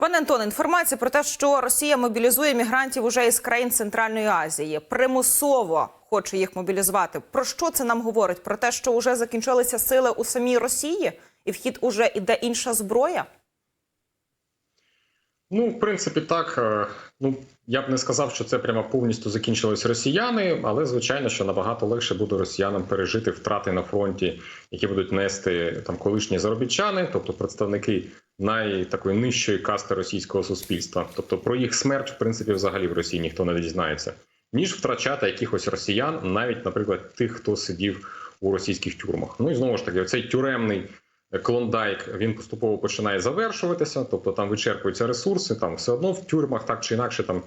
Пане Антоне, інформація про те, що Росія мобілізує мігрантів уже із країн Центральної Азії, примусово хоче їх мобілізувати. Про що це нам говорить? Про те, що вже закінчилися сили у самій Росії, і в хід уже іде інша зброя? Ну, в принципі, так. Е, Ну я б не сказав, що це прямо повністю закінчились росіяни, але звичайно, що набагато легше буде росіянам пережити втрати на фронті, які будуть нести там колишні заробітчани, тобто представники найтакої нижчої касти російського суспільства. Тобто про їх смерть, в принципі, взагалі в Росії ніхто не дізнається, ніж втрачати якихось росіян, навіть, наприклад, тих, хто сидів у російських тюрмах. Ну і знову ж таки, цей тюремний. Клондайк він поступово починає завершуватися, тобто там вичерпуються ресурси. Там все одно в тюрмах так чи інакше там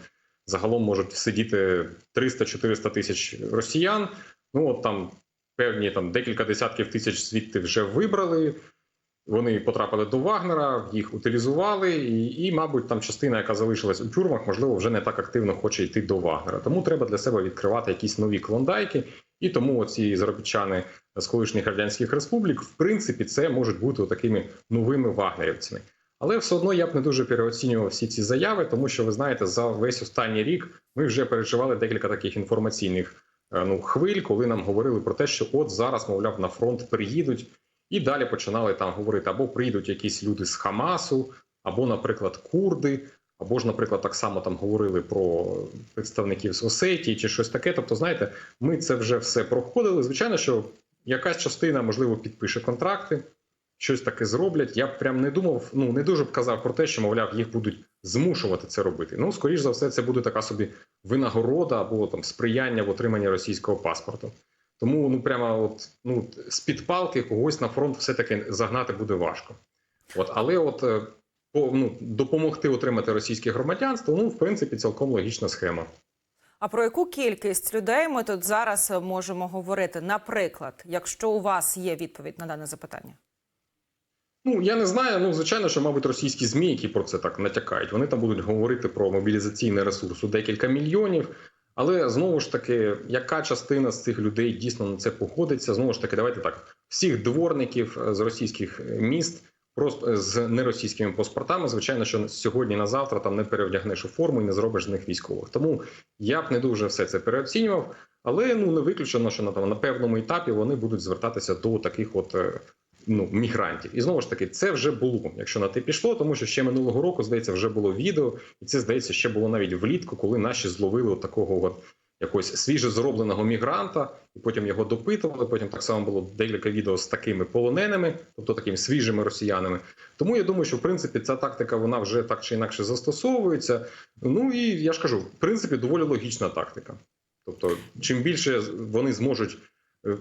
загалом можуть сидіти 300-400 тисяч росіян. Ну от там певні там декілька десятків тисяч звідти вже вибрали. Вони потрапили до Вагнера, їх утилізували, і, і, мабуть, там частина, яка залишилась у тюрмах, можливо, вже не так активно хоче йти до Вагнера. Тому треба для себе відкривати якісь нові клондайки. І тому оці заробітчани з колишніх радянських республік, в принципі, це можуть бути такими новими вагнерівцями. Але все одно я б не дуже переоцінював всі ці заяви, тому що ви знаєте, за весь останній рік ми вже переживали декілька таких інформаційних ну хвиль, коли нам говорили про те, що от зараз, мовляв, на фронт приїдуть. І далі починали там говорити або прийдуть якісь люди з Хамасу, або, наприклад, курди, або ж, наприклад, так само там говорили про представників з Осетії чи щось таке. Тобто, знаєте, ми це вже все проходили. Звичайно, що якась частина, можливо, підпише контракти, щось таке зроблять. Я б прям не думав, ну не дуже б казав про те, що, мовляв, їх будуть змушувати це робити. Ну, скоріш за все, це буде така собі винагорода або там сприяння в отриманні російського паспорту. Тому ну прямо от ну з-під палки когось на фронт все-таки загнати буде важко. От, але от по, ну, допомогти отримати російське громадянство, ну в принципі, цілком логічна схема. А про яку кількість людей ми тут зараз можемо говорити? Наприклад, якщо у вас є відповідь на дане запитання? Ну я не знаю. Ну звичайно, що мабуть російські змі, які про це так натякають, вони там будуть говорити про мобілізаційний ресурс у декілька мільйонів. Але знову ж таки, яка частина з цих людей дійсно на це погодиться? Знову ж таки, давайте так: всіх дворників з російських міст, просто з неросійськими паспортами, звичайно, що сьогодні на завтра там не перевдягнеш у форму і не зробиш з них військових. Тому я б не дуже все це переоцінював, але ну не виключено, що на там на певному етапі вони будуть звертатися до таких от. Ну, мігрантів, і знову ж таки, це вже було, якщо на те пішло, тому що ще минулого року здається вже було відео, і це здається ще було навіть влітку, коли наші зловили от такого от якогось свіже зробленого мігранта, і потім його допитували. Потім так само було декілька відео з такими полоненими, тобто такими свіжими росіянами. Тому я думаю, що в принципі ця тактика вона вже так чи інакше застосовується. Ну і я ж кажу, в принципі, доволі логічна тактика. Тобто, чим більше вони зможуть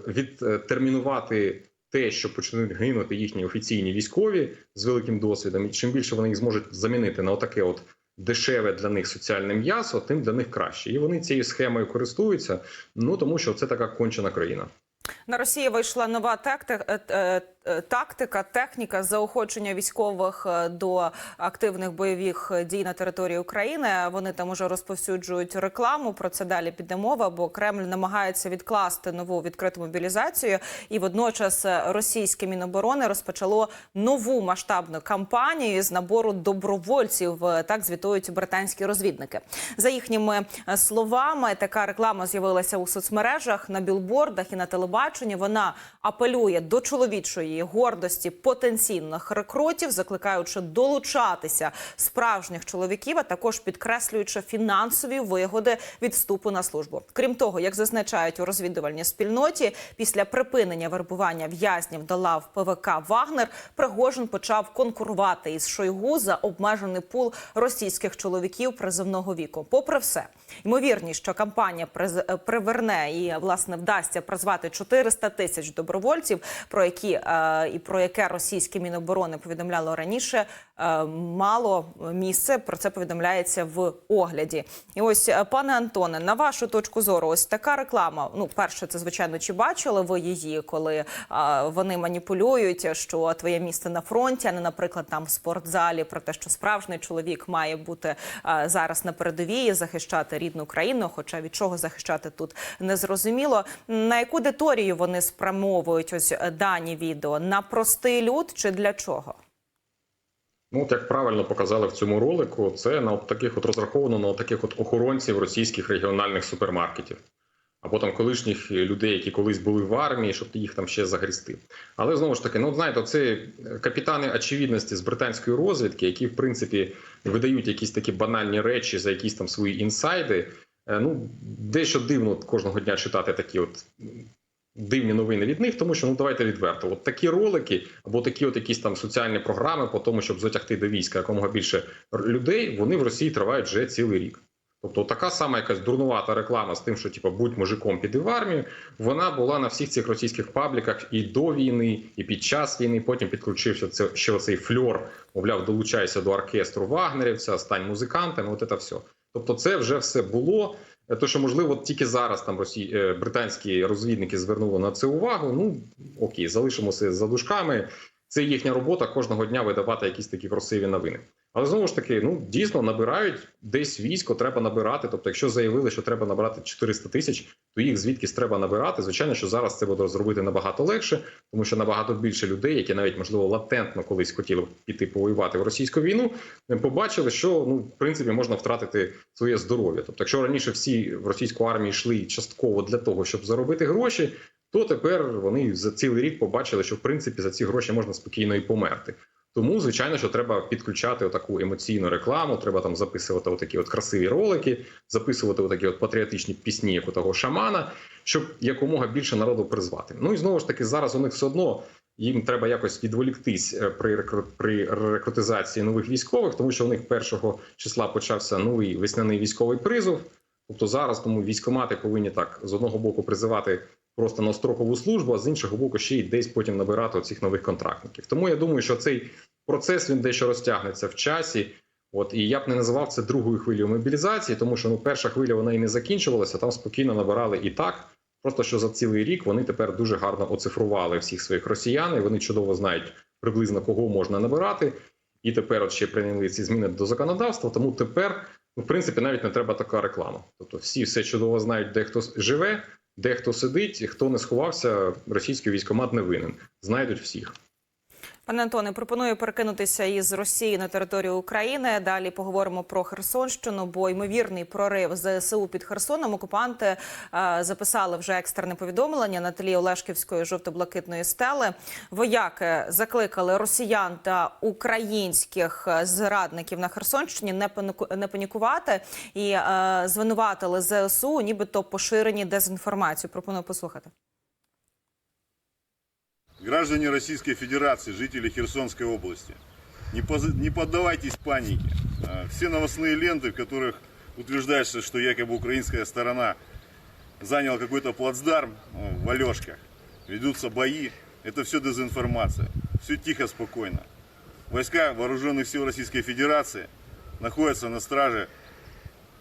відтермінувати те, що почнуть гинути їхні офіційні військові з великим досвідом, і чим більше вони їх зможуть замінити на отаке от дешеве для них соціальне м'ясо, тим для них краще. І вони цією схемою користуються. Ну тому що це така кончена країна. На Росії вийшла нова тактика, тактика, техніка заохочення військових до активних бойових дій на території України. Вони там уже розповсюджують рекламу. Про це далі піде мова, бо Кремль намагається відкласти нову відкриту мобілізацію. І водночас російське міноборони розпочало нову масштабну кампанію з набору добровольців. Так звітують британські розвідники. За їхніми словами, така реклама з'явилася у соцмережах на білбордах і на телебаченні. Вона апелює до чоловічої гордості потенційних рекрутів, закликаючи долучатися справжніх чоловіків, а також підкреслюючи фінансові вигоди від вступу на службу. Крім того, як зазначають у розвідувальній спільноті, після припинення вербування в'язнів до лав ПВК Вагнер Пригожин почав конкурувати із Шойгу за обмежений пул російських чоловіків призовного віку. Попри все, ймовірність, що кампанія приверне і власне вдасться призвати 400 тисяч добровольців, про які і про яке російське міноборони повідомляло раніше, мало місце. Про це повідомляється в огляді. І ось, пане Антоне, на вашу точку зору, ось така реклама. Ну, перше, це звичайно, чи бачили ви її, коли вони маніпулюють, що твоє місце на фронті, а не, наприклад, там в спортзалі, про те, що справжній чоловік має бути зараз на передовій, захищати рідну країну. Хоча від чого захищати тут не зрозуміло. На яку аудиторію вони спрямовують ось дані відео? На простий люд чи для чого? Ну, от як правильно показали в цьому ролику, це на от таких от розраховано на от таких от охоронців російських регіональних супермаркетів. Або там колишніх людей, які колись були в армії, щоб їх там ще загрісти. Але знову ж таки, ну знаєте, це капітани очевидності з британської розвідки, які в принципі видають якісь такі банальні речі за якісь там свої інсайди. Е, Ну, дещо дивно кожного дня читати такі от дивні новини від них, тому що ну давайте відверто. От такі ролики або такі от якісь там соціальні програми по тому, щоб затягти до війська якомога більше людей, вони в Росії тривають вже цілий рік. Тобто така сама якась дурнувата реклама з тим, що типу, будь мужиком піди в армію, вона була на всіх цих російських пабліках і до війни, і під час війни. Потім підключився це ще оцей фльор, мовляв, долучайся до оркестру вагнерівця, стань музикантом. От це все. Тобто, це вже все було. Е, То, що можливо тільки зараз там росі... е, британські розвідники звернули на це увагу. Ну окей, залишимося за дужками. Це їхня робота кожного дня видавати якісь такі красиві новини. Але знову ж таки, ну дійсно набирають десь військо, треба набирати. Тобто, якщо заявили, що треба набрати 400 тисяч, то їх звідкись треба набирати. Звичайно, що зараз це буде зробити набагато легше, тому що набагато більше людей, які навіть можливо латентно колись хотіли піти повоювати в російську війну, побачили, що ну в принципі можна втратити своє здоров'я. Тобто, якщо раніше всі в російську армію йшли частково для того, щоб заробити гроші, то тепер вони за цілий рік побачили, що в принципі за ці гроші можна спокійно і померти. Тому, звичайно, що треба підключати таку емоційну рекламу, треба там записувати отакі от красиві ролики, записувати отакі от патріотичні пісні, як у того шамана, щоб якомога більше народу призвати. Ну і знову ж таки, зараз у них все одно їм треба якось відволіктись е, при рекру- при рекрутизації нових військових, тому що у них 1 числа почався новий весняний військовий призов. Тобто зараз тому військомати повинні так з одного боку призивати просто на строкову службу, а з іншого боку, ще й десь потім набирати цих нових контрактників. Тому я думаю, що цей процес він дещо розтягнеться в часі. От і я б не називав це другою хвилею мобілізації, тому що ну перша хвиля вона і не закінчувалася. Там спокійно набирали і так. Просто що за цілий рік вони тепер дуже гарно оцифрували всіх своїх росіян. і Вони чудово знають приблизно кого можна набирати. І тепер от ще прийняли ці зміни до законодавства. Тому тепер, ну, в принципі, навіть не треба така реклама. Тобто, всі все чудово знають, де хто живе, де хто сидить, хто не сховався, російський військомат не винен. Знайдуть всіх. Пане Антоне, пропоную перекинутися із Росії на територію України. Далі поговоримо про Херсонщину, бо ймовірний прорив ЗСУ під Херсоном. Окупанти е, записали вже екстрене повідомлення на тлі Олешківської жовто-блакитної стели. Вояки закликали росіян та українських зрадників на Херсонщині не панікувати і е, звинуватили ЗСУ, нібито поширені дезінформацію. Пропоную послухати. Граждане Российской Федерации, жители Херсонской области, не, поз- не поддавайтесь панике. А, Все новостные ленты, в которых утверждается, что якобы украинская сторона заняла какой-то плацдарм э, в Алешках, ведутся бои, это все дезинформация. Все тихо, спокойно. Войска Вооруженных сил Российской Федерации находятся на страже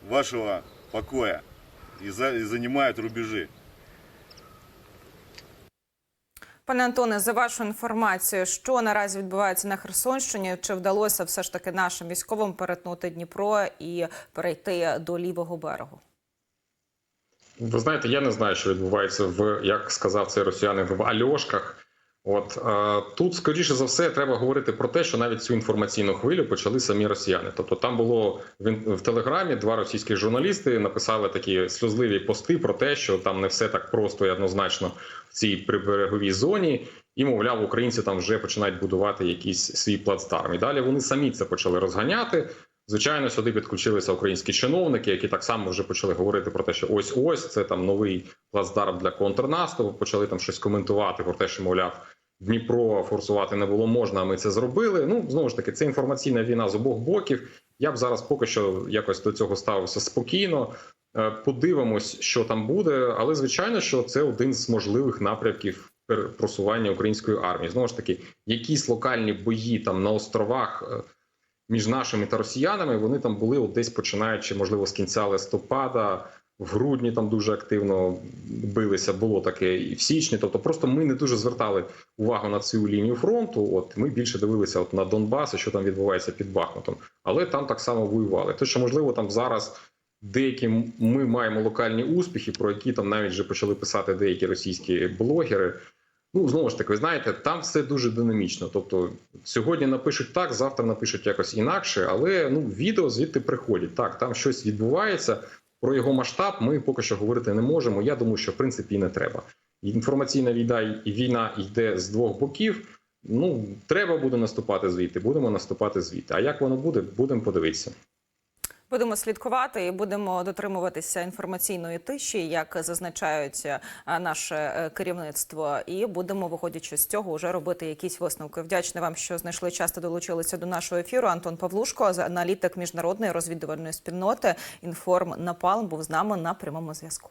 вашего покоя и, за- и занимают рубежи. Пане Антоне, за вашу інформацію, що наразі відбувається на Херсонщині? Чи вдалося все ж таки нашим військовим перетнути Дніпро і перейти до лівого берегу? Ви знаєте, я не знаю, що відбувається в як сказав цей росіянин в Альошках. От тут, скоріше за все, треба говорити про те, що навіть цю інформаційну хвилю почали самі росіяни. Тобто, там було в, телеграмі два російські журналісти написали такі сльозливі пости про те, що там не все так просто і однозначно в цій прибереговій зоні. І, мовляв, українці там вже починають будувати якийсь свій плацдарм. І далі вони самі це почали розганяти. Звичайно, сюди підключилися українські чиновники, які так само вже почали говорити про те, що ось ось це там новий плацдарм для контрнаступу. Почали там щось коментувати про те, що мовляв. Дніпро форсувати не було можна, а ми це зробили. Ну знову ж таки, це інформаційна війна з обох боків. Я б зараз поки що якось до цього ставився спокійно. Е, Подивимось, що там буде, але звичайно, що це один з можливих напрямків просування української армії. Знову ж таки, якісь локальні бої там на островах е, між нашими та росіянами. Вони там були десь починаючи, можливо, з кінця листопада. В грудні там дуже активно билися, було таке і в січні. Тобто, просто ми не дуже звертали увагу на цю лінію фронту. От ми більше дивилися от на Донбас, що там відбувається під Бахмутом. Але там так само воювали. Те, що можливо там зараз деякі ми маємо локальні успіхи, про які там навіть вже почали писати деякі російські блогери. Ну знову ж таки, ви знаєте, там все дуже динамічно. Тобто сьогодні напишуть так, завтра напишуть якось інакше, але ну відео звідти приходять. Так, там щось відбувається. Про його масштаб ми поки що говорити не можемо. Я думаю, що в принципі не треба. Інформаційна війна і війна йде з двох боків. Ну треба буде наступати звідти. Будемо наступати звідти. А як воно буде, будемо подивитися. Будемо слідкувати і будемо дотримуватися інформаційної тиші, як зазначають е, наше е, керівництво, і будемо, виходячи з цього, вже робити якісь висновки. Вдячний вам, що знайшли час та долучилися до нашого ефіру. Антон Павлушко, аналітик міжнародної розвідувальної спільноти. Інформ Напалм був з нами на прямому зв'язку.